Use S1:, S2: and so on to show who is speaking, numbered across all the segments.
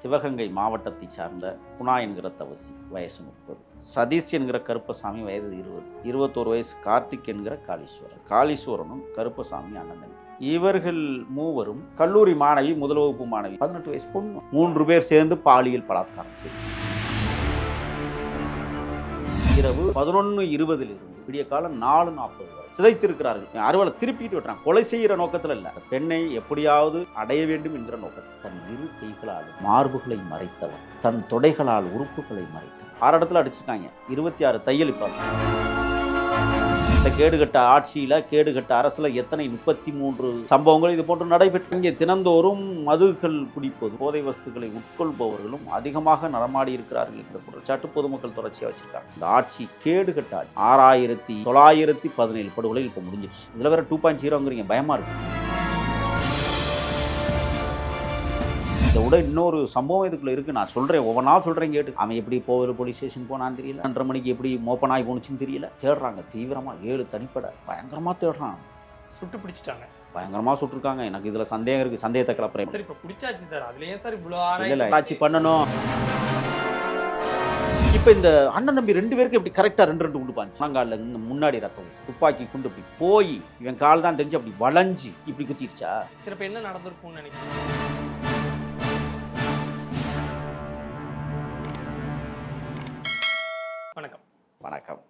S1: சிவகங்கை மாவட்டத்தை சார்ந்த குணா என்கிற தவசி வயசு முப்பது. சதீஷ் என்கிற கருப்பசாமி வயது இருபது. இருபத்தோரு வயசு கார்த்திக் என்கிற காளீஸ்வரர். காளீஸ்வரனும் கருப்பசாமி அண்ணன் இவர்கள் மூவரும் கல்லூரி மாணவி முதல் வகுப்பு மாணவி பதினெட்டு வயசு பொண்ணு. மூன்று பேர் சேர்ந்து பாலியல் பலாத்காரம் செய்தார் இரவு பதினொன்று இருபதிலிருந்து விடிய காலம் நாலு நாற்பது வரை. சிதைத்திருக்கிறார்கள். அறுவலை திருப்பிட்டு விட்டுறாங்க. கொலை செய்கிற நோக்கத்தில் இல்லை. பெண்ணை எப்படியாவது அடைய வேண்டும் என்கிற நோக்கத்தில் தன் இரு கைகளால் மார்புகளை மறைத்தவன். தன் தொடைகளால் உறுப்புகளை மறைத்தவன். ஆறு இடத்துல அடிச்சிருக்காங்க. இருபத்தி ஆறு தையல் இப்போ. இந்த கேடுகட்ட ஆட்சியில் கேடுகட்ட அரசில் எத்தனை முப்பத்தி மூன்று சம்பவங்கள் இது போன்று நடைபெற்று இங்கே தினந்தோறும் மதுகள் குடிப்பது போதை வஸ்துக்களை உட்கொள்பவர்களும் அதிகமாக நடமாடி இருக்கிறார்கள் என்ற குற்றச்சாட்டு பொதுமக்கள் தொடர்ச்சியாக வச்சிருக்காங்க. இந்த ஆட்சி கேடுகட்ட ஆட்சி. ஆறாயிரத்தி தொள்ளாயிரத்தி பதினேழு படுகொலை இப்போ முடிஞ்சிருச்சு. இதில் வேற டூ பாயிண்ட் ஜீரோங்கிறீங்க பயமாக இருக்குது இதை விட இன்னொரு சம்பவம் இதுக்குள்ள இருக்கு. நான் சொல்றேன் ஒவ்வொன்றா சொல்றேன் கேட்டு. அவன் எப்படி போவில் போலீஸ் ஸ்டேஷன் போனான்னு தெரியல. ரெண்டரை மணிக்கு எப்படி மோப்பனாய் போணுச்சுன்னு தெரியல. தேடுறாங்க தீவிரமா ஏழு தனிப்படை. பயங்கரமா தேடுறான்.
S2: சுட்டு பிடிச்சிட்டாங்க.
S1: பயங்கரமா சுட்டிருக்காங்க. எனக்கு இதுல சந்தேகம் இருக்கு. சந்தேகத்தை கிளப்புறேன்.
S2: சார் இப்ப பிடிச்சாச்சு சார். அதுல ஏன் சார்
S1: இல்ல
S2: ஆராய்ச்சி
S1: பண்ணணும். இப்போ இந்த அண்ணன் தம்பி ரெண்டு பேருக்கு இப்படி கரெக்டாக ரெண்டு ரெண்டு குண்டு பாஞ்சு முழங்காலில் இருந்து முன்னாடி ரத்தம். துப்பாக்கி குண்டு இப்படி போய் இவன் கால் தான் தெரிஞ்சு அப்படி வளைஞ்சு இப்படி குத்திருச்சா?
S2: சார் இப்ப என்ன நடந்திருக்கும்னு நினைக்கிறேன் வணக்கம்.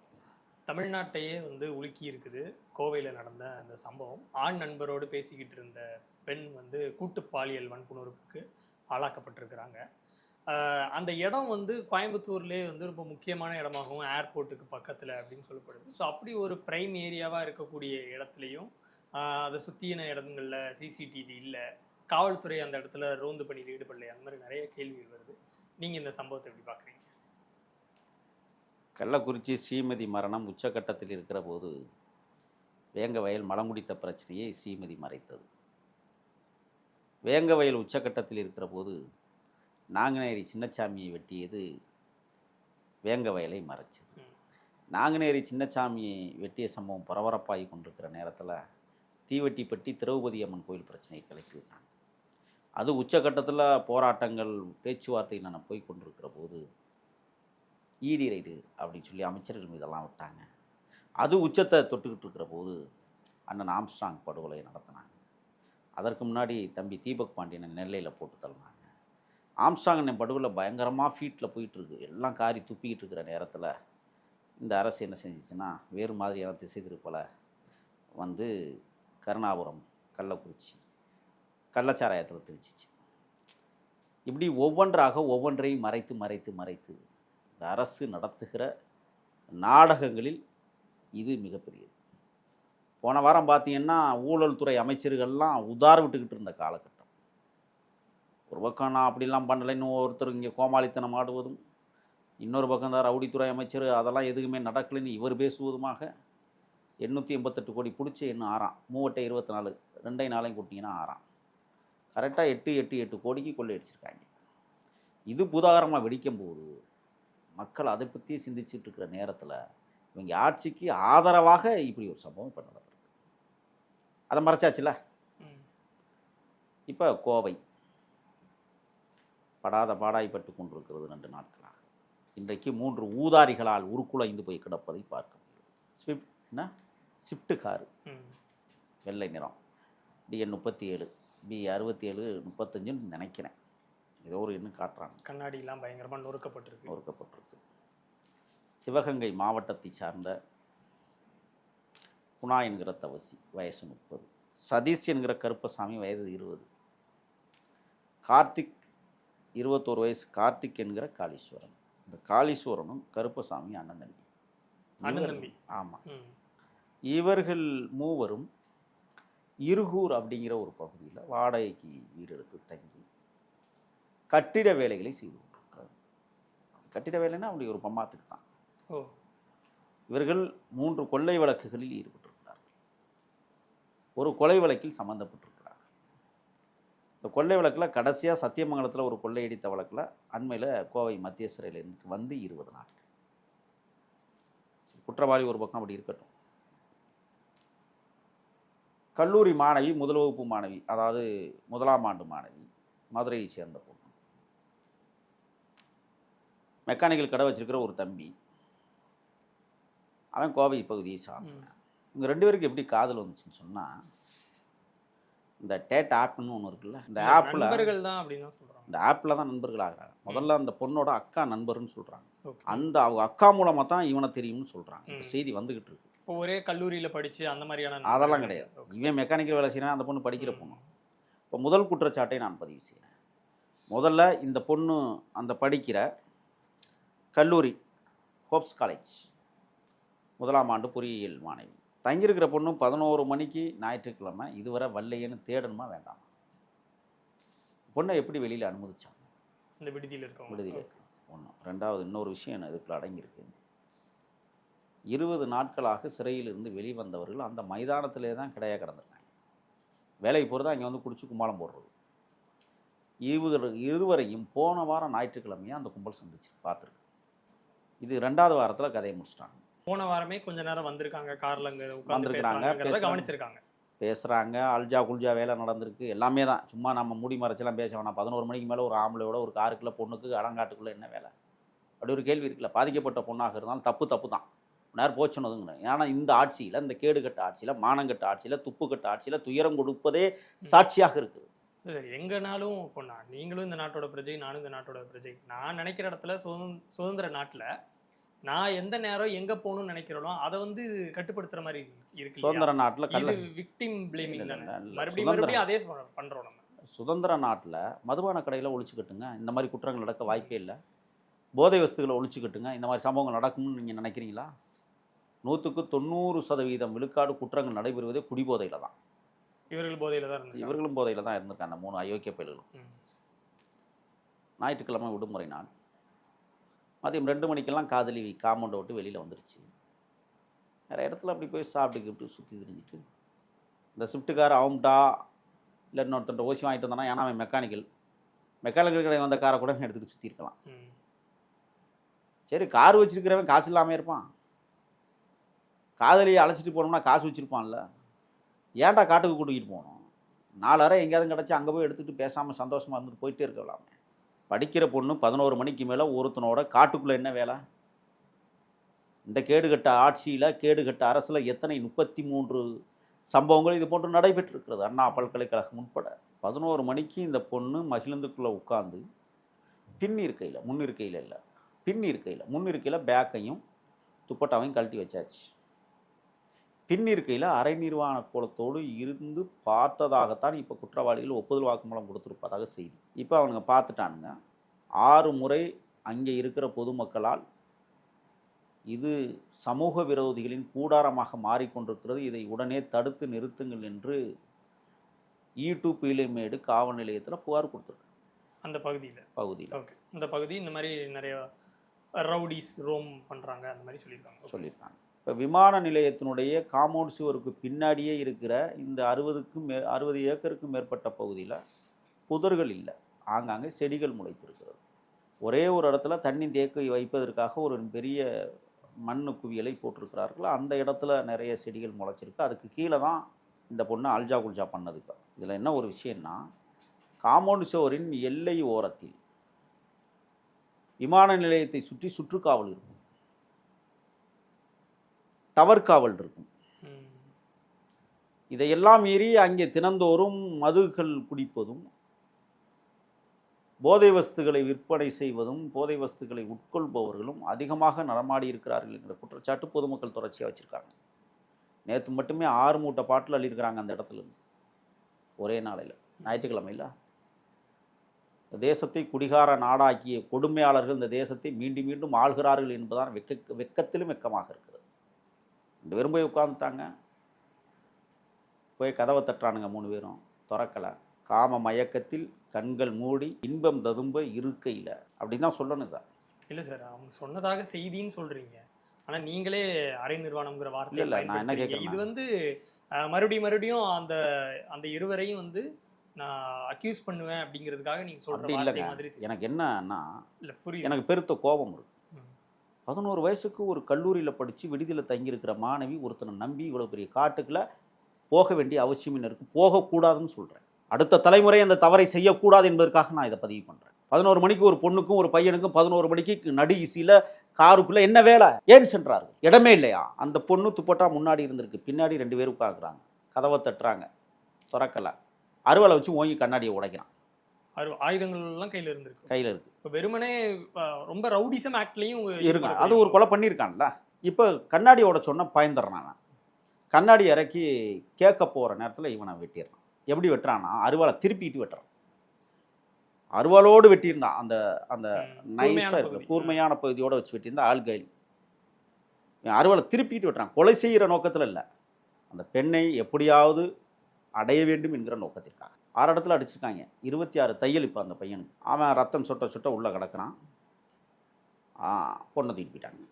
S2: தமிழ்நாட்டையே வந்து உலுக்கி இருக்குது. கோவையில் நடந்த அந்த சம்பவம். ஆண் நண்பரோடு பேசிக்கிட்டு இருந்த பெண் வந்து கூட்டு பாலியல் வன்புணர்வுக்கு ஆளாக்கப்பட்டிருக்கிறாங்க. அந்த இடம் வந்து கோயம்புத்தூர்லேயே வந்து ரொம்ப முக்கியமான இடமாகவும் ஏர்போர்ட்டுக்கு பக்கத்தில் அப்படின்னு சொல்லப்படுது. ஸோ அப்படி ஒரு ப்ரைம் ஏரியாவாக இருக்கக்கூடிய இடத்துலையும் அதை சுற்றின இடங்களில் சிசிடிவி இல்லை காவல்துறை அந்த இடத்துல ரோந்து பணியில் ஈடுபடலை அந்த மாதிரி நிறைய கேள்விகள் வருது. நீங்கள் இந்த சம்பவத்தை எப்படி பார்க்குறீங்க
S1: கள்ளக்குறிச்சி ஸ்ரீமதி மரணம் உச்சக்கட்டத்தில் இருக்கிற போது வேங்க வயல் மலங்குடித்த பிரச்சனையை ஸ்ரீமதி மறைத்தது. வேங்க வயல் உச்சக்கட்டத்தில் இருக்கிற போது நாங்குநேரி சின்னச்சாமியை வெட்டியது வேங்க வயலை மறைச்சது. நாங்குநேரி சின்னச்சாமியை வெட்டிய சம்பவம் பரபரப்பாகி கொண்டிருக்கிற நேரத்தில் தீவெட்டிப்பட்டி திரௌபதி அம்மன் கோயில் பிரச்சனையை கிளப்பி விட்டாங்க. அது உச்சக்கட்டத்தில் போராட்டங்கள் பேச்சுவார்த்தை நான் போய் கொண்டிருக்கிற போது ஈடி ரைடு அப்படின்னு சொல்லி அமைச்சர்கள் மீதெல்லாம் விட்டாங்க. அது உச்சத்தை தொட்டுக்கிட்டு இருக்கிற போது அண்ணன் ஆம்ஸ்ட்ராங் படுகொலையை நடத்தினாங்க. அதற்கு முன்னாடி தம்பி தீபக் பாண்டியனை நெல்லையில் போட்டு தள்ளினாங்க. ஆம்ஸ்ட்ராங் அண்ணன் படுகொலை பயங்கரமாக ஃபீட்டில் போயிட்டுருக்கு. எல்லாம் காரி துப்பிக்கிட்டு இருக்கிற நேரத்தில் இந்த அரசு என்ன செஞ்சிச்சுன்னா வேறு மாதிரியான திசை திருப்பலை வந்து கருணாபுரம் கள்ளக்குறிச்சி கள்ளச்சாராயத்தில் திரிச்சிச்சு இப்படி ஒவ்வொன்றாக ஒவ்வொன்றையும் மறைத்து மறைத்து மறைத்து இந்த அரசு நடத்துகிற நாடகங்களில் இது மிகப்பெரியது. போன வாரம் பார்த்தீங்கன்னா ஊழல் துறை அமைச்சர்கள்லாம் உதார் விட்டுக்கிட்டு இருந்த காலகட்டம். ஒரு பக்கம் நான் அப்படிலாம் பண்ணலைன்னு ஒருத்தர் இங்கே கோமாளித்தனம் ஆடுவதும் இன்னொரு பக்கம் தான் ரவுடித்துறை அமைச்சர் அதெல்லாம் எதுவுமே நடக்கலைன்னு இவர் பேசுவதுமாக எண்ணூற்றி எண்பத்தெட்டு கோடி பிடிச்சி இன்னும் ஆறாம் மூவட்டை இருபத்தி நாலு ரெண்டை நாளையும் கொடுத்தீங்கன்னா ஆறாம் கரெக்டாக எட்டு எட்டு எட்டு கோடிக்கு கொள்ளையடிச்சிருக்காங்க. இது புதாகரமாக வெடிக்கும் போது மக்கள் அதை பற்றி சிந்திச்சுட்டு இருக்கிற நேரத்தில் இவங்க ஆட்சிக்கு ஆதரவாக இப்படி ஒரு சம்பவம் இப்போ நடந்திருக்கு அதை மறைச்சாச்சுல? இப்போ கோவை. படாத பாடாய்ப்பட்டு கொண்டிருக்கிறது ரெண்டு நாட்களாக. இன்றைக்கு மூன்று ஊதாரிகளால் உருக்குலைந்து போய் கிடப்பதை பார்க்க முடியும் ஸ்விஃப்ட் என்ன? ஸ்விஃப்ட் காரு வெள்ளை நிறம். டிஎன் முப்பத்தி ஏழு. பி அறுபத்தி ஏழு முப்பத்தஞ்சுன்னு நினைக்கிறேன். ஏதோ ஒரு எண்ணு காட்டுறாங்க.
S2: கண்ணாடிலாம் பயங்கரமா நொறுக்கப்பட்டிருக்கு.
S1: நொறுக்கப்பட்டிருக்கு. சிவகங்கை மாவட்டத்தை சார்ந்த குணா என்கிற தவசி வயசு முப்பது. சதீஷ் என்கிற கருப்பசாமி வயது இருபது. கார்த்திக் இருபத்தோரு வயசு கார்த்திக் என்கிற காளீஸ்வரன். இந்த காளீஸ்வரனும் கருப்பசாமி அண்ணன் தம்பி
S2: அண்ணன் தம்பி.
S1: ஆமாம் இவர்கள் மூவரும் இருகூர் அப்படிங்கிற ஒரு பகுதியில் வாடகைக்கு வீடு எடுத்து தங்கி கட்டிட வேலைகளை செய்து கொண்டிருக்கிறார் கட்டிட வேலைன்னா அப்படி ஒரு பம்மாத்துக்கு தான். இவர்கள் மூன்று கொள்ளை வழக்குகளில் ஈடுபட்டிருக்கிறார்கள். ஒரு கொலை வழக்கில் சம்பந்தப்பட்டிருக்கிறார்கள். இந்த கொள்ளை வழக்கில் கடைசியாக சத்தியமங்கலத்தில் ஒரு கொள்ளையடித்த வழக்கில் அண்மையில் கோவை மத்திய சிறையில் வந்து இருபது நாட்கள். சரி, குற்றவாளி ஒரு பக்கம் அப்படி இருக்கட்டும். கல்லூரி மாணவி முதல் வகுப்பு மாணவி அதாவது முதலாம் ஆண்டு மாணவி மதுரையை சேர்ந்த மெக்கானிக்கல் கடை வச்சிருக்கிற ஒரு தம்பி. அவன் கோவை பகுதியை சார்ந்த
S2: ம்.
S1: இவங்க ரெண்டு பேருக்கு எப்படி காதல் வந்துச்சுன்னு சொன்னால் இந்த டேட் ஆப்னு ஒன்று இருக்குல்ல இந்த ஆப்பில்
S2: நண்பர்கள் தான் அப்படின்னு தான் சொல்றாங்க.
S1: இந்த ஆப்பில் தான் நண்பர்கள் ஆகுறாங்க. முதல்ல அந்த பொண்ணோட அக்கா நண்பர்னு சொல்கிறாங்க அந்த அவங்க அக்கா மூலமாக தான் இவனை தெரியும்னு சொல்கிறாங்க இப்போ. செய்தி வந்துக்கிட்டு இருக்கு.
S2: இப்போ ஒரே கல்லூரியில படிச்சு அந்த மாதிரியான
S1: அதெல்லாம் கிடையாது. இவன் மெக்கானிக்கல் வேலை செய்யறான் அந்த பொண்ணு படிக்கிற. பொண்ணு. இப்போ முதல் குற்றச்சாட்டை நான் பதிவு செய்கிறேன் முதல்ல இந்த பொண்ணு அந்த படிக்கிற கல்லூரி ஹோப்ஸ் காலேஜ் முதலாம் ஆண்டு பொறியியல் மாணவி. தங்கியிருக்கிற பொண்ணு பதினோரு மணிக்கு ஞாயிற்றுக்கிழமை இதுவரை வல்லையேன்னு தேடணுமா வேண்டாம்? பொண்ணை எப்படி வெளியில் அனுமதிச்சாங்க?
S2: இந்த விடுதியில இருக்கவங்க.
S1: விடுதியில்
S2: ஓகே.
S1: ஒன்று ரெண்டாவது இன்னொரு விஷயம் என்ன இதுக்குள்ள அடங்கியிருக்கு. இருபது நாட்களாக சிறையிலிருந்து வெளிவந்தவர்கள் அந்த மைதானத்திலே தான் கிடையா கிடந்திருக்காங்க. வேலைக்கு போகிறதா அங்கே வந்து குடிச்சு கும்மாளம் போடுறது. இவர் இருவரையும் போன வாரம் ஞாயிற்றுக்கிழமையாக அந்த கும்பல் சந்திச்சு பார்த்துருக்கு. இது ரெண்டாவது வாரத்தில் கதையை முடிச்சிட்டாங்க.
S2: போன வாரமே கொஞ்ச நேரம் வந்திருக்காங்க கார்ல அங்க
S1: பேசுறாங்க.
S2: கவனிச்சிருக்காங்க.
S1: பேசுகிறாங்க அல்ஜா குல்ஜா வேலை நடந்திருக்கு எல்லாமே தான். சும்மா நம்ம மூடி மறைச்செல்லாம் பேச வேணாம். பதினோரு மணிக்கு மேலே ஒரு ஆம்பளையோட ஒரு காருக்குள்ள பொண்ணுக்கு அடங்காட்டுக்குள்ளே என்ன வேலை? அப்படி ஒரு கேள்வி இருக்குல்ல. பாதிக்கப்பட்ட பொண்ணாக இருந்தாலும் தப்பு தப்பு தான். நேரம் போச்சுனதுங்க ஏன்னா இந்த ஆட்சியில் இந்த கேடுகட்ட ஆட்சியில் மானங்கட்ட ஆட்சியில் துப்புக்கட்ட ஆட்சியில் துயரம் கொடுப்பதே சாட்சியாக இருக்குது.
S2: எங்கனாலும் இப்போ நான் நீங்களும் இந்த நாட்டோட பிரஜை நானும் இந்த நாட்டோட பிரஜை. நான் நினைக்கிற இடத்துல சுதந்திர சுதந்திர நாட்டுல நான் எந்த நேரம் எங்க போகணும்னு நினைக்கிறேனோ அதை வந்து கட்டுப்படுத்துற மாதிரி இருக்கு?
S1: சுதந்திர நாட்டில் கள்ள
S2: இது விக்டிம் பிளேமிங் தானே. மறுபடியும் மறுபடியும் அதே பண்றோம் நம்ம.
S1: சுதந்திர நாட்டில் மதுபான கடையில் ஒழிச்சுக்கட்டுங்க. இந்த மாதிரி குற்றங்கள் நடக்க வாய்ப்பே இல்லை. போதை வஸ்துகளை ஒழிச்சுக்கட்டுங்க. இந்த மாதிரி சம்பவங்கள் நடக்கும்னு நீங்கள் நினைக்கிறீங்களா? நூற்றுக்கு தொண்ணூறு சதவீதம் விழுக்காடு குற்றங்கள் நடைபெறுவதே குடிபோதையில் தான்.
S2: இவர்கள் போதையில தான்
S1: இவர்களும் போதையில் தான் இருந்திருக்காங்க. அந்த மூணு அயோக்கிய பயல்களும். ஞாயிற்றுக்கிழமை விடுமுறை நாள். மதியம் ரெண்டு மணிக்கெல்லாம் காதலி காம்பவுண்டை விட்டு வெளியில் வந்துருச்சு. நிறைய இடத்துல அப்படி போய் சாப்பிட்டு கிப்ட்டு சுற்றி திரிஞ்சிட்டு. இந்த ஷிஃப்ட்டுக்கார அவன்டா இல்லை இன்னொருத்தன்ட்ட ஓசி வாங்கிட்டு வந்தானா ஏன்னா அவன் மெக்கானிக்கல் மெக்கானிக்கல் கடை வந்த காரை கூட எடுத்துட்டு சுற்றிருக்கலாம். சரி கார் வச்சிருக்கிறவன் காசு இல்லாமல் இருப்பான். காதலியை அழைச்சிட்டு போனோம்னா காசு வச்சுருப்பான்ல. ஏன்டா காட்டுக்கு கூட்டிகிட்டு போகணும் நாலரை எங்கேயாவது கிடச்சி அங்கே போய் எடுத்துகிட்டு பேசாமல் சந்தோஷமாக இருந்துட்டு போயிட்டே இருக்கலாமே. படிக்கிற பொண்ணு பதினோரு மணிக்கு மேலே ஒருத்தனோட காட்டுக்குள்ளே என்ன வேலை? இந்த கேடுகட்ட ஆட்சியில் கேடுகட்ட அரசில் எத்தனை முப்பத்தி மூன்று சம்பவங்கள் இது போன்று நடைபெற்றிருக்கிறது? அண்ணா பல்கலைக்கழகம் உட்பட. பதினோரு மணிக்கு இந்த பொண்ணு மகிழ்ந்துக்குள்ளே உட்காந்து பின் இருக்கையில் முன்னிருக்கையில் இல்லை பின் இருக்கையில் முன்னிருக்கையில் பேக்கையும் துப்பட்டாவையும் கழட்டி வச்சாச்சு. பின் இருக்கையில் அரை நிர்வாண கோலத்தோடு இருந்து பார்த்ததாகத்தான் இப்போ குற்றவாளிகள் ஒப்புதல் வாக்குமூலம் கொடுத்துருப்பதாக செய்தி. இப்போ அவனுங்க பார்த்துட்டானுங்க. ஆறு முறை அங்கே இருக்கிற பொதுமக்களால் இது சமூக விரோதிகளின் கூடாரமாக மாறிக்கொண்டிருக்கிறது. இதை உடனே தடுத்து நிறுத்துங்கள் என்று ஈ டு பீலைமேடு காவல் நிலையத்தில் புகார் கொடுத்துருக்கு
S2: அந்த பகுதியில?
S1: பகுதியில்.
S2: ஓகே. இந்த பகுதி இந்த மாதிரி நிறைய ரவுடிஸ் ரோம் பண்றாங்க அந்த மாதிரி சொல்லியிருக்காங்க.
S1: சொல்லியிருக்காங்க. இப்போ விமான நிலையத்தினுடைய காமௌண்ட் சுவருக்கு பின்னாடியே இருக்கிற இந்த அறுபதுக்கும் மே அறுபது ஏக்கருக்கும் மேற்பட்ட பகுதியில் புதர்கள் இல்லை. ஆங்காங்கே செடிகள் முளைத்திருக்கிறது. ஒரே ஒரு இடத்துல தண்ணி தேக்கி வைப்பதற்காக ஒரு பெரிய மண் குவியலை போட்டிருக்கிறார்கள். அந்த இடத்துல நிறைய செடிகள் முளைச்சிருக்கு. அதுக்கு கீழே தான் இந்த பொண்ணு அல்ஜா குல்ஜா பண்ணது இப்போ. இதில் என்ன ஒரு விஷயம்னா காமௌண்ட் சுவரின் எல்லை ஓரத்தில் விமான நிலையத்தை சுற்றி சுற்றுக்காவல் இருக்கும். டவர் காவல் இருக்கும். இதையெல்லாம் மீறி அங்கே தினந்தோறும் மதுகள் குடிப்பதும் போதை வஸ்துகளை விற்பனை செய்வதும் போதை வஸ்துகளை உட்கொள்பவர்களும் அதிகமாக நடமாடி இருக்கிறார்கள் என்கிற குற்றச்சாட்டு பொதுமக்கள் தொடர்ச்சியாக வச்சுருக்காங்க. நேற்று மட்டுமே ஆறு மூட்டை பாட்டில் அள்ளியிருக்கிறாங்க அந்த இடத்துல இருந்து ஒரே நாளையில். ஞாயிற்றுக்கிழமையில். தேசத்தை குடிகார நாடாக்கிய கொடுமையாளர்கள் இந்த தேசத்தை மீண்டும் மீண்டும் ஆள்கிறார்கள் என்பதுதான் வெக்க வெக்கத்திலும் வெக்கமாக இருக்கிறது. ரெண்டு பேரும் போய் உட்காந்துட்டாங்க போய் கதவை தட்டுறானுங்க மூணு பேரும். திறக்கலை. காம மயக்கத்தில் கண்கள் மூடி இன்பம் ததும்ப இருக்கையில். அப்படின்னு தான் சொல்லணும் இதை
S2: இல்ல சார் அவங்க சொன்னதாக செய்தின்னு சொல்றீங்க. ஆனா நீங்களே அரை நிர்வாணம்ங்கிற
S1: இல்ல,
S2: வார்த்தையை
S1: இல்ல, நான் என்ன
S2: பயன்படுத்துறீங்க. இது வந்து மறுபடியும் மறுபடியும் அந்த அந்த இருவரையும் வந்து நான் அக்யூஸ் பண்ணுவேன் அப்படிங்கிறதுக்காக நீங்க சொல்ற
S1: அப்படி
S2: வார்த்தை
S1: இல்லைங்க
S2: மாதிரி.
S1: எனக்கு என்னன்னா
S2: இல்ல புரியுது.
S1: எனக்கு பெருத்த கோபம் இருக்கு.
S2: ம்.
S1: பதினோரு வயசுக்கு ஒரு கல்லூரியில் படித்து விடுதியில் தங்கியிருக்கிற மாணவி ஒருத்தனை நம்பி இவ்வளோ பெரிய காட்டுக்குள்ளே போக வேண்டிய அவசியம் இருக்கு. போகக்கூடாதுன்னு சொல்கிறேன் அடுத்த தலைமுறை அந்த தவறை செய்யக்கூடாது என்பதற்காக நான் இதை பதிவு பண்ணுறேன் பதினோரு மணிக்கு ஒரு பொண்ணுக்கும் ஒரு பையனுக்கும் பதினோரு மணிக்கு நடு இசியில் காருக்குள்ளே என்ன வேலை? ஏன் சென்றார்கள்? இடமே இல்லையா? அந்த பொண்ணு துப்பட்டா முன்னாடி இருந்திருக்கு. பின்னாடி ரெண்டு பேரும் உட்காந்துக்கிறாங்க கதவை தட்டுறாங்க. திறக்கலை. அறுவலை வச்சு ஓங்கி கண்ணாடியை உடைக்கிறான்.
S2: அரு ஆயுதங்கள் எல்லாம் கையில இருந்திருக்கு.
S1: கையில் இருக்கு.
S2: இப்போ வெறுமனே ரொம்ப ரவுடிசம் ஆக்ட்லயும்
S1: இருங்க அது ஒரு கொலை பண்ணியிருக்கான்ல. இப்போ கண்ணாடி உடைச்சோன்னா பயந்துடுறான். கண்ணாடி இறக்கி கேட்க போகிற நேரத்தில் இவனை வெட்டிடுறான். எப்படி வெட்டுறான்னா அருவாளை திருப்பிட்டு வெட்டுறான். அருவாளோடு வெட்டியிருந்தான். அந்த அந்த நைஸாக இருக்கு கூர்மையான பகுதியோட வச்சு வெட்டியிருந்தா ஆள் இவன் அருவாளை திருப்பிட்டு வெட்டுறான். கொலை செய்கிற நோக்கத்தில் இல்லை. அந்த பெண்ணை எப்படியாவது அடைய வேண்டும் என்கிற நோக்கத்திற்காக. ஆறு இடத்துல அடிச்சிருக்காங்க. இருபத்தி ஆறு தையல் இப்போ அந்த பையனுக்கு. அவன் ரத்தம் சுட்ட சொட்ட உள்ளே கிடக்குறான். பொண்ணை தூக்கிட்டு போயிட்டாங்க.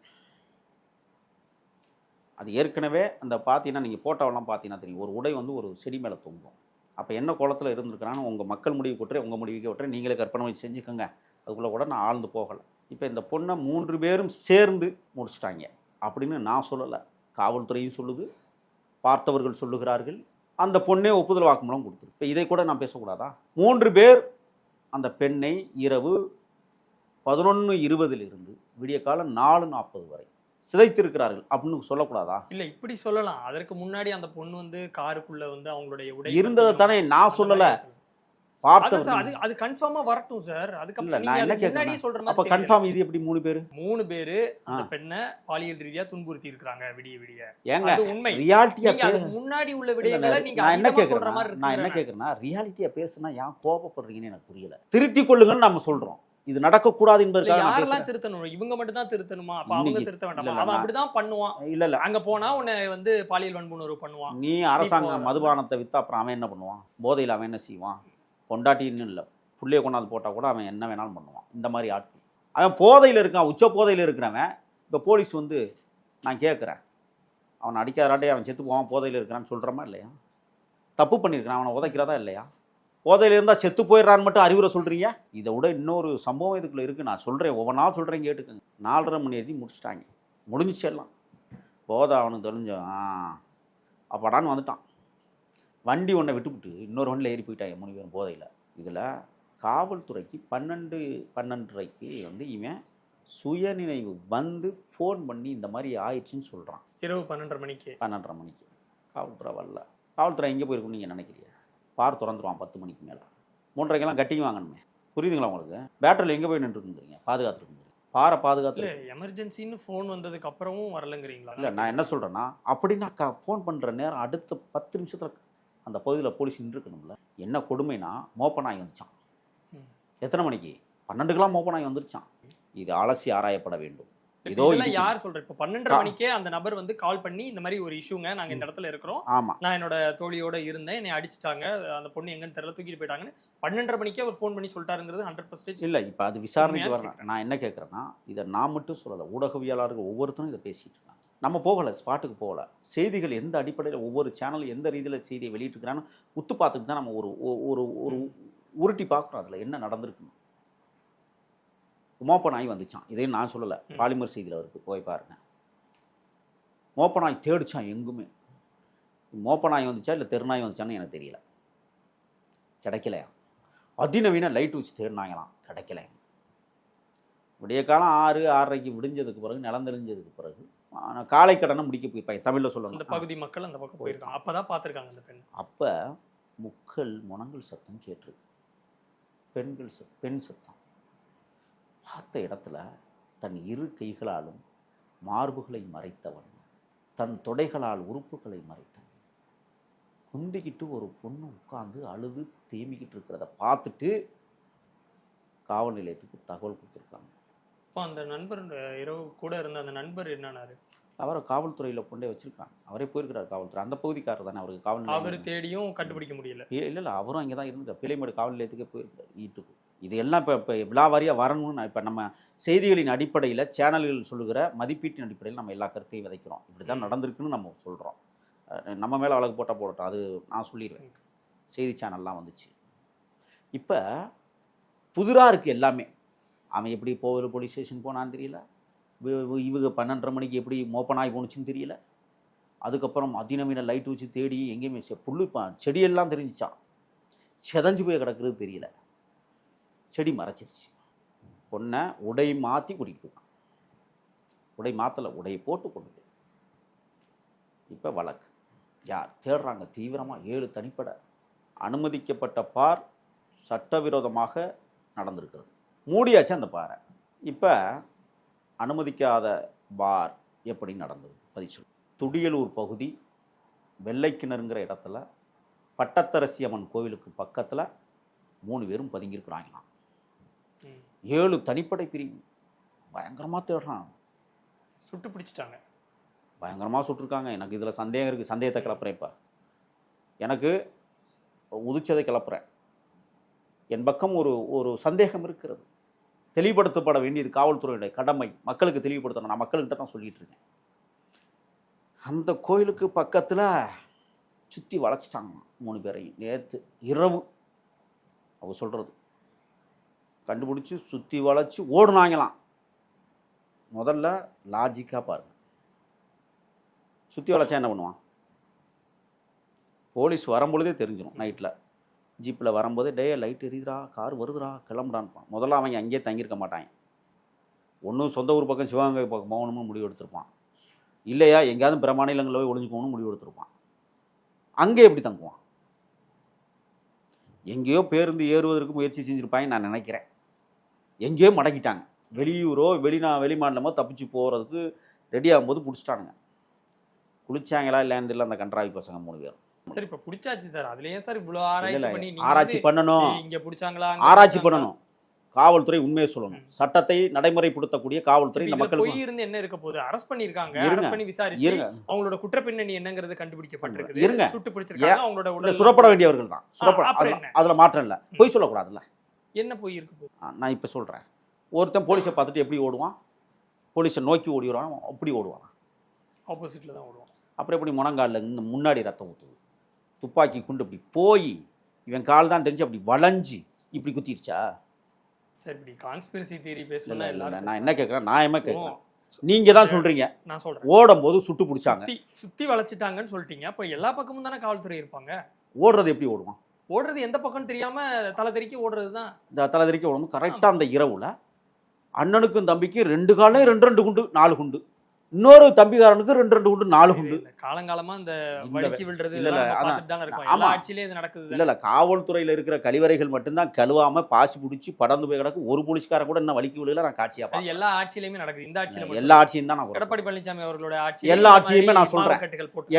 S1: அது ஏற்கனவே அந்த பார்த்தீங்கன்னா நீங்கள் போட்டோவெல்லாம் பார்த்தீங்கன்னா தெரியும். ஒரு உடை வந்து ஒரு செடி மேலே தொங்கும். அப்போ என்ன குளத்தில் இருந்திருக்கிறான்னு உங்கள் மக்கள் முடிவு கொட்டுறே உங்கள் முடிவுக்கு விட்டுறேன் நீங்களே கற்பனை வச்சு செஞ்சுக்கோங்க. அதுக்குள்ளே கூட நான் ஆழ்ந்து போகலை. இப்போ இந்த பொண்ணை மூன்று பேரும் சேர்ந்து முடிச்சிட்டாங்க. அப்படின்னு நான் சொல்லலை. காவல்துறையும் சொல்லுது. பார்த்தவர்கள் சொல்லுகிறார்கள். அந்த பொண்ணே ஒப்புதல் வாக்குமூலம் கொடுத்துரு இப்போ இதை கூட நான் பேசக்கூடாதா? மூன்று பேர் அந்த பெண்ணை இரவு பதினொன்று இருபதிலிருந்து விடிய காலம் நாலு நாற்பது வரை சிதைத்திருக்கிறார்கள் அப்படின்னு சொல்லக்கூடாதா?
S2: இல்ல இப்படி சொல்லலாம். அதற்கு முன்னாடி அந்த பொண்ணு வந்து காருக்குள்ள வந்து அவங்களுடைய உடை
S1: இருந்ததை தானே நான் சொல்லல
S2: மாதிரி சொல்லலாம். அதான் சார், அது அது கன்ஃபார்மா வரட்டும் சார் அதுக்கப்புறம் முன்னாடியே சொல்ற
S1: அப்ப. கன்ஃபார்ம் இது எப்படி மூணு பேர்?
S2: மூணு பேரு அந்த. பெண்ணை பாலியல் ரீதியா துன்புறுத்தி இருக்காங்க விடிய விடிய.
S1: ஏங்க
S2: உண்மை.
S1: ரியாலிட்டியா
S2: முன்னாடி உள்ள விடயங்களை நீங்க
S1: நான் என்ன
S2: சொல்ற மாதிரி
S1: நான் என்ன
S2: இருக்கு
S1: கேட்கறேன்னா ரியாலிட்டியா பேசுனா ஏன் கோபப்படுறீங்கன்னு எனக்கு புரியல. திருத்திக் கொள்ளுங்கன்னு நம்ம சொல்றோம். இது நடக்கக்கூடாது என்பதற்காக
S2: யாரெல்லாம். திருத்தணும்? இவங்க மட்டும் தான் திருத்தணுமா? அப்ப அவங்க திருத்த வேண்டாமா? அவன் அப்படிதான் பண்ணுவான்.
S1: இல்ல இல்ல.
S2: அங்க போனா உன்னை வந்து பாலியல் வன்புணர்வு பண்ணுவான்.
S1: நீ அரசாங்கம். மதுபானத்தை வித்தா அப்புறம் அவன் என்ன பண்ணுவான்? போதையில் அவன் என்ன செய்வான்? பொண்டாட்டின்னு இல்லை. புள்ளைய கொண்டாந்து போட்டால் கூட அவன் என்ன வேணாலும் பண்ணுவான். இந்த மாதிரி ஆட்கள் அவன் போதையில் இருக்கான் உச்ச போதையில் இருக்கிறவன். இப்போ போலீஸ் வந்து நான் கேட்குறேன். அவன் அடிக்காதாட்டே அவன் செத்து போவான் போதையில் இருக்கிறான்னு சொல்கிறோமா இல்லையா? தப்பு பண்ணியிருக்கிறான் அவனை உதைக்கிறதா இல்லையா? போதையில் இருந்தால் செத்து போயிடுறான்னு மட்டும் அறிவுரை சொல்கிறீங்க இதை விட இன்னொரு சம்பவம் இதுக்குள்ளே இருக்குது நான் சொல்கிறேன் ஒவ்வொன்றா சொல்கிறேன் கேட்டுக்கோங்க. நாலரை மணி எழுதி முடிச்சிட்டாங்க. முடிஞ்சிச்சு எல்லாம். போதை அவனுக்கு தெரிஞ்சோம் ஆ அப்பாடான்னு வந்துட்டான். வண்டி ஒன்றை விட்டுவிட்டு இன்னொரு வண்டியில் ஏறி போயிட்டாங்க மூணு பேரும் போதையில். இதில் காவல்துறைக்கு பன்னெண்டு பன்னெண்டரைக்கு வந்து இவன் சுயநினைவு வந்து ஃபோன் பண்ணி இந்த மாதிரி ஆயிடுச்சுன்னு சொல்கிறான்
S2: இரவு பன்னெண்டரை மணிக்கு.
S1: பன்னெண்டரை மணிக்கு. காவல்துறை வரல. காவல்துறை எங்கே போயிருக்குன்னு நீங்கள் நினைக்கிறீங்க பார் திறந்துருவான் பத்து மணிக்கு மேலே. மூன்றரைக்கெல்லாம் கட்டிங் வாங்கணுமே. புரியுதுங்களா உங்களுக்கு? பேட்டரியில் எங்கே போய் நின்றுருக்குறீங்க பாதுகாத்துருக்குங்க பாரை பாதுகாத்து
S2: எமர்ஜென்சின்னு போன் வந்ததுக்கு அப்புறமும் வரலங்கிறீங்களா?
S1: இல்லை நான் என்ன சொல்கிறேன்னா அப்படின்னா க ஃபோன் பண்ணுற நேரம் அடுத்த பத்து நிமிஷத்தில் அந்த பகுதியில் போலீஸ் நின்றுக்கணும்ல என்ன கொடுமைனா மோப்ப நாய் வந்துச்சான். எத்தனை மணிக்கு? பன்னெண்டுக்கெல்லாம் மோப்ப நாய் வந்துருச்சான் இது அலசி ஆராயப்பட வேண்டும். இதோ
S2: யார் சொல்ற? இப்ப பன்னெண்டரை மணிக்கே அந்த நபர் வந்து கால் பண்ணி இந்த மாதிரி ஒரு இஷ்யூங்க நாங்க இந்த இடத்துல இருக்கிறோம்.
S1: ஆமாம்
S2: நான் என்னோட தோழியோட இருந்தேன். என்னை அடிச்சிட்டாங்க. அந்த பொண்ணு எங்கன்னு தெரியல தூக்கிட்டு போயிட்டாங்கன்னு பன்னெண்டரை மணிக்கே அவர் ஃபோன் பண்ணி சொல்லிட்டாருங்கிறது ஹண்ட்ரட் பர்சன்டேஜ்
S1: இல்லை இப்போ அது விசாரணைக்கு வரேன் நான் என்ன கேட்குறேன்னா இதை நான் மட்டும் சொல்லலை. ஊடகவியலாளர்கள் ஒவ்வொருத்தரும் இதை பேசிட்டு இருக்காங்க. நம்ம போகலை ஸ்பாட்டுக்கு போகல. செய்திகள் எந்த அடிப்படையில் ஒவ்வொரு சேனல் எந்த ரீதியில் செய்தியை வெளியிட்டிருக்கிறான்னு உத்து பார்த்துட்டு தான் நம்ம ஒரு ஒரு ஒரு உருட்டி பார்க்குறோம். அதில் என்ன நடந்திருக்குன்னு. மோப்ப நாய் வந்துச்சான். இதையும் நான் சொல்லலை. பாலிமர் செய்தியில் இருக்கு போய் பாருங்க. மோப்ப நாய் தேடிச்சான் எங்குமே. மோப்ப நாய் வந்துச்சா இல்லை தெருநாய் வந்துச்சான்னு எனக்கு தெரியல. கிடைக்கலையா? அதிநவீன லைட் வச்சு தேடினாங்களாம். கிடைக்கல. விடிய காலம் ஆறு ஆறரைக்கு விடிஞ்சதுக்கு பிறகு நிலந்தெரிஞ்சதுக்கு பிறகு காலை கடனை முடிக்க போயிருப்பாங்க தமிழில்
S2: அந்த
S1: சொல்லணும்
S2: பகுதி மக்கள் அந்த பக்கம் போயிருக்காங்க. அப்பதான் பாத்திருக்காங்க அந்த பெண்.
S1: அப்போ முக்கள் முனங்கள் சத்தம் கேட்டிருக்கு. பெண்கள் பெண் சத்தம். பார்த்த இடத்துல தன் இரு கைகளாலும் மார்புகளை மறைத்தவன் தன் தொடைகளால் உறுப்புகளை மறைத்தவன் குந்திக்கிட்டு ஒரு பொண்ணு உட்கார்ந்து அழுது தேம்பிக்கிட்டு இருக்கிறத பார்த்துட்டு காவல் நிலையத்துக்கு தகவல் கொடுத்துருக்காங்க.
S2: இப்போ அந்த நண்பர் இரவு கூட இருந்த அந்த நண்பர் என்னன்னாரு?
S1: அவரை காவல்துறையில் கொண்டே வச்சிருக்காங்க. அவரே போயிருக்கிறார் காவல்துறை. அந்த பகுதிக்காரர் தானே அவருக்கு காவல்
S2: அவர் தேடியும் கண்டுபிடிக்க முடியல.
S1: இல்லை இல்லை அவரும் அங்கே தான் இருந்துட்டார் பிள்ளைமேடு காவல் நிலையத்துக்கே போயிருக்கார் ஈட்டுக்கு இது எல்லாம் இப்போ இப்போ விழாவாரியாக வரணும்னு இப்போ நம்ம செய்திகளின் அடிப்படையில் சேனல்கள் சொல்லுகிற மதிப்பீட்டின் அடிப்படையில் நம்ம எல்லா கருத்தையும் விதைக்கிறோம். இப்படி தான் நடந்திருக்குன்னு நம்ம சொல்கிறோம் நம்ம மேலே வழக்கு போட்டால் போடட்டும். அது நான் சொல்லிடுவேன். செய்தி சேனல்லாம் வந்துச்சு. இப்போ புதிராக இருக்குது எல்லாமே அவன் எப்படி போகிற போலீஸ் ஸ்டேஷன் போனான்னு தெரியல. இவங்க பன்னெண்டரை மணிக்கு எப்படி மோப்பனாய் போணுச்சுன்னு தெரியல. அதுக்கப்புறம் அதிநவீன லைட் வச்சு தேடி எங்கேயுமே செ- புல்லு செடியெல்லாம் தெரிஞ்சிச்சான். செதஞ்சு போய் கிடக்கிறது தெரியல. செடி மறைச்சிருச்சு. பொண்ணை உடை மாற்றி கூட்டிகிட்டு போயிட்டான். உடை மாற்றலை உடையை போட்டு கொண்டு போய். இப்போ வழக்கு. யார் தேடுறாங்க? தீவிரமாக ஏழு தனிப்பட. அனுமதிக்கப்பட்ட பார் சட்டவிரோதமாக நடந்திருக்கிறது. மூடியாச்சு அந்த பாறை. இப்போ அனுமதிக்காத பார் எப்படி நடந்தது? பதில் சொல்லு துடியலூர் பகுதி வெள்ளைக்கிணறுங்கிற இடத்துல பட்டத்தரசி அம்மன் கோவிலுக்கு பக்கத்தில் மூணு பேரும் பதுங்கியிருக்கிறாங்களாம். ஏழு தனிப்படை பிரிவு. பயங்கரமாக தேடுறான்.
S2: சுட்டு பிடிச்சிட்டாங்க.
S1: பயங்கரமாக சுட்டிருக்காங்க. எனக்கு இதில் சந்தேகம் இருக்குது சந்தேகத்தை கிளப்புறேன் இப்போ. எனக்கு உதிச்சதை கிளப்புறேன். என் பக்கம் ஒரு ஒரு சந்தேகம் இருக்கிறது. தெளிவுபடுத்தப்பட வேண்டியது காவல்துறையுடைய கடமை. மக்களுக்கு தெளிவுபடுத்தணும். நான் மக்கள்கிட்ட தான் சொல்லிட்டு இருக்கேன். அந்த கோயிலுக்கு பக்கத்தில் சுற்றி வளைச்சிட்டாங்க மூணு பேரையும். நேற்று இரவு அவங்க சொல்கிறது கண்டுபிடிச்சி சுற்றி வளைச்சி ஓடுனாங்களாம். முதல்ல லாஜிக்காக பாருங்க. சுற்றி வளைச்சா என்ன பண்ணுவான்? போலீஸ் வரும்பொழுதே தெரிஞ்சிடும் நைட்டில் ஜீப்பில் வரும்போது டே லைட் எரியுதுடா கார் வருதுடா கிளம்புடான்ப்பான் முதல்ல அவங்க அங்கேயே தங்கியிருக்க மாட்டாங்க ஒன்றும் சொந்த ஊர் பக்கம் சிவகங்கை பக்கம் போகணும்னு முடிவு எடுத்திருப்பான். இல்லையா எங்கேயாவது பிற மாநிலங்களில் போய் ஒளிஞ்சுக்கணும்னு முடிவு எடுத்திருப்பான். அங்கே எப்படி தங்குவான்? எங்கேயோ பேருந்து ஏறுவதற்கு முயற்சி செஞ்சுருப்பாங்க நான் நினைக்கிறேன். எங்கேயோ மடக்கிட்டாங்க. வெளியூரோ வெளிநா வெளிமாநிலமோ தப்பிச்சு போகிறதுக்கு ரெடி ஆகும்போது பிடிச்சிட்டானுங்க குளிச்சாங்களா இல்லையான்னு தெரியல அந்த கன்றாவி பசங்க மூணு பேரும்.
S2: சரி இப்ப பிடிச்சாச்சு சார். அதுல ஏன் சார் இவ்வளவு ஆராய்ச்சி பண்ணி
S1: ஆராய்ச்சி பண்ணணும்.
S2: இங்க பிடிச்சாங்களா
S1: ஆராய்ச்சி? பண்ணணும். காவல்துறை உண்மையை சொல்லணும். சட்டத்தை நடைமுறைப்படுத்தக்கூடிய காவல்துறை இந்த மக்களுக்கு
S2: பொய் இருந்து என்ன இருக்க போகுது? அரெஸ்ட் பண்ணிருக்காங்க
S1: இருங்க.
S2: அரெஸ்ட் பண்ணி விசாரிச்சு
S1: இருங்க.
S2: அவங்களோட குற்ற பின்னணி என்னங்கிறது
S1: இருங்க.
S2: கண்டுபிடிக்கப்பட்டிருக்குது சுட்டு பிடிச்சிருக்காங்க அவங்களோட உடல்
S1: சுடப்பட வேண்டியவர்கள் தான். சுடப்பட அதுல- மாற்றம் இல்லை. பொய் சொல்லக்கூடாதுல்ல.
S2: என்ன பொய் இருக்கு
S1: நான் இப்போ சொல்கிறேன் ஒருத்தன் போலீஸை பார்த்துட்டு எப்படி ஓடுவான்? போலீஸை நோக்கி ஓடிடுவான்? அப்படி ஓடுவான்?
S2: ஆப்போசிட்ல தான் ஓடுவோம்
S1: அப்புறம் எப்படி முனங்காலில் இந்த முன்னாடி ரத்தம் ஊற்றுது துப்பாக்கி குண்டு இப்படி போய் இவன் கால் தான் தெரிஞ்சு அப்படி வளைஞ்சு இப்படி குத்திருச்சா?
S2: சரி இப்படி கான்ஸ்பிரசி தியரி பேசணும்னா
S1: இல்லை நான் என்ன கேட்குறேன் நான் என்ன. கேட்குறேன் நீங்கள் தான் சொல்கிறீங்க
S2: நான் சொல்றேன்.
S1: ஓடும்போது சுட்டு பிடிச்சாங்க.
S2: சுத்தி சுத்தி வளைச்சிட்டாங்கன்னு சொல்லிட்டீங்க. அப்ப எல்லா பக்கமும் தானே காவல்துறை இருப்பாங்க?
S1: ஓடுறது எப்படி ஓடுவான்
S2: ஓடுறது எந்த பக்கம்னு தெரியாம தலை தெறிக்க ஓடுறது தான்.
S1: இந்த தலைதறிக்க ஓடும்போது கரெக்டாக அந்த இரவுல அண்ணனுக்கும் தம்பிக்கும் ரெண்டு காலே ரெண்டு ரெண்டு குண்டு நாலு குண்டு. இன்னொரு தம்பிக்காரனுக்கு ரெண்டு ரெண்டு குண்டு நாலு குண்டு.
S2: இந்த காலங்காலமா இந்த வழுக்கி விழுறது நடக்குது
S1: இல்ல இல்ல காவல்துறையில இருக்கிற கழிவறைகள் மட்டும்தான் கழுவாம பாசி பிடிச்சி படர்ந்து போய் கிடக்கு. ஒரு போலீஸ்காரன் கூட இன்னும் வலிக்கு விழுல நான் காட்சியா.
S2: எல்லா ஆட்சியிலுமே நடக்குது. இந்த ஆட்சியில
S1: எல்லா ஆட்சியும் தான் நான்
S2: எடப்பாடி பழனிசாமி அவர்களோட ஆட்சி
S1: எல்லா ஆட்சியுமே நான் சொல்றேன்.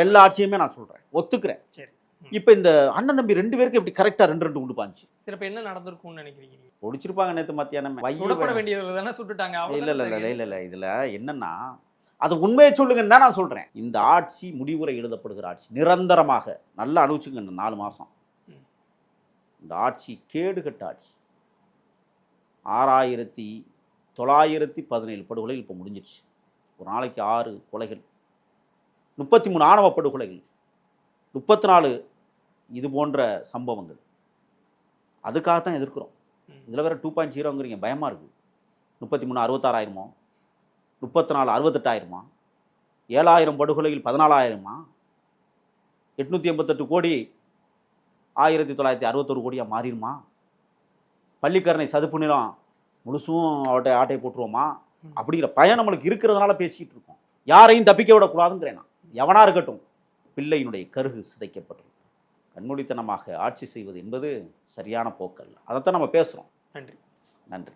S1: எல்லா ஆட்சியுமே நான் சொல்றேன். ஒத்துக்கிறேன்.
S2: சரி.
S1: இப்ப இந்த அண்ணன் தம்பி ரெண்டு பேருக்கு எப்படி கரெக்டா ரெண்டு ரெண்டு குண்டு பாஞ்சு?
S2: இப்ப என்ன நடந்திருக்கும்னு நினைக்கிறீங்க?
S1: ஒடிச்சிருப்பாங்க நேத்து மத்தியானம்.
S2: சுடப்பட வேண்டியவர்கள் தானே சுட்டுட்டாங்க.
S1: இல்ல இல்ல இல்ல. இல்ல இல்ல. இதுல என்னன்னா அது உண்மையை சொல்லுங்கன்னு தான் நான் சொல்றேன். இந்த ஆட்சி முடிவுரை எழுதப்படுகிற ஆட்சி. நிரந்தரமாக நல்லா அனுபவிச்சுங்க இந்த நாலு மாசம்.
S2: ம்.
S1: இந்த ஆட்சி கேடுகட்ட ஆட்சி. ஆறாயிரத்தி தொள்ளாயிரத்தி பதினேழு படுகொலைகள் இப்போ முடிஞ்சிருச்சு. ஒரு நாளைக்கு ஆறு கொலைகள். முப்பத்தி மூணு ஆணவ படுகொலைகள். முப்பத்தி நாலு இது போன்ற சம்பவங்கள். அதுக்காகத்தான் எதிர்க்கிறோம். இதில் வேற டூ பாயிண்ட் ஜீரோங்கிறீங்க பயமாக இருக்குது முப்பத்தி மூணு அறுபத்தாறாயிரமோ முப்பத்தி நாலு அறுபத்தெட்டாயிரமா? ஏழாயிரம் படுகொலைகள் பதினாலாயிரமா? எட்நூற்றி எண்பத்தெட்டு கோடி ஆயிரத்தி தொள்ளாயிரத்தி அறுபத்தொரு கோடியாக மாறிடுமா? பள்ளிக்கரணை சதுப்பு நிலம் முழுசும் அவட்டை ஆட்டை போட்டுருவோமா. அப்படிங்கிற பயம் நம்மளுக்கு இருக்கிறதுனால பேசிக்கிட்டு இருக்கோம். யாரையும் தப்பிக்க விடக்கூடாதுங்கிறேன் நான். எவனா இருக்கட்டும். பிள்ளையினுடைய கருகு சிதைக்கப்பட்டிருக்கு. கண்மூடித்தனமாக ஆட்சி செய்வது என்பது சரியான போக்கல்ல. அதைத்தான் நம்ம பேசுகிறோம்
S2: நன்றி.
S1: நன்றி.